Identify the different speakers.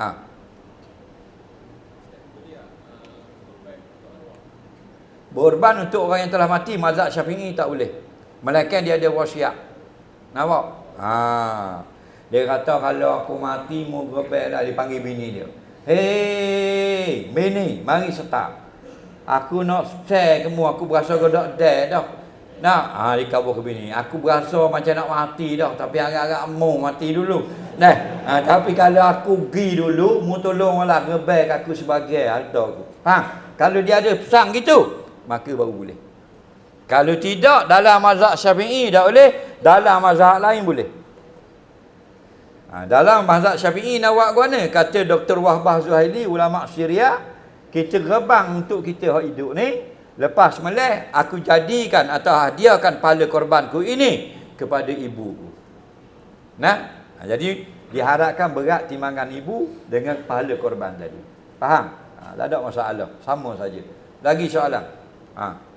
Speaker 1: Ha. Berban untuk orang yang telah mati mazhab Syafi'i tak boleh. Melainkan dia ada wasiat. Nampak? Ha. Dia kata kalau aku mati mu rebel lah dipanggil bini dia. Hei, bini, mari start. Aku nak share kamu, aku berasa gedak dah. Nak, ha, dia kabur ke bini. Aku berasa macam nak mati dah, tapi agak-agak mau mati dulu. Nah, ha, tapi kalau aku pergi dulu, mu tolonglah ngebel aku sebagai harta aku. Faham? Kalau dia ada pesan gitu, maka baru boleh. Kalau tidak, dalam mazhab syafi'i tak boleh, dalam mazhab lain boleh. Ha, dalam mazhab syafi'i nak buat mana? Kata Dr. Wahbah Zuhaili, ulama Syria, kita rebang untuk kita hidup ni, lepas meleh, aku jadikan atau hadiahkan pahala korbanku ini kepada ibu. Nah, ha, jadi diharapkan berat timbangan ibu dengan pahala korban tadi. Faham? Ha, tak ada masalah. Sama saja. Lagi soalan. Ha.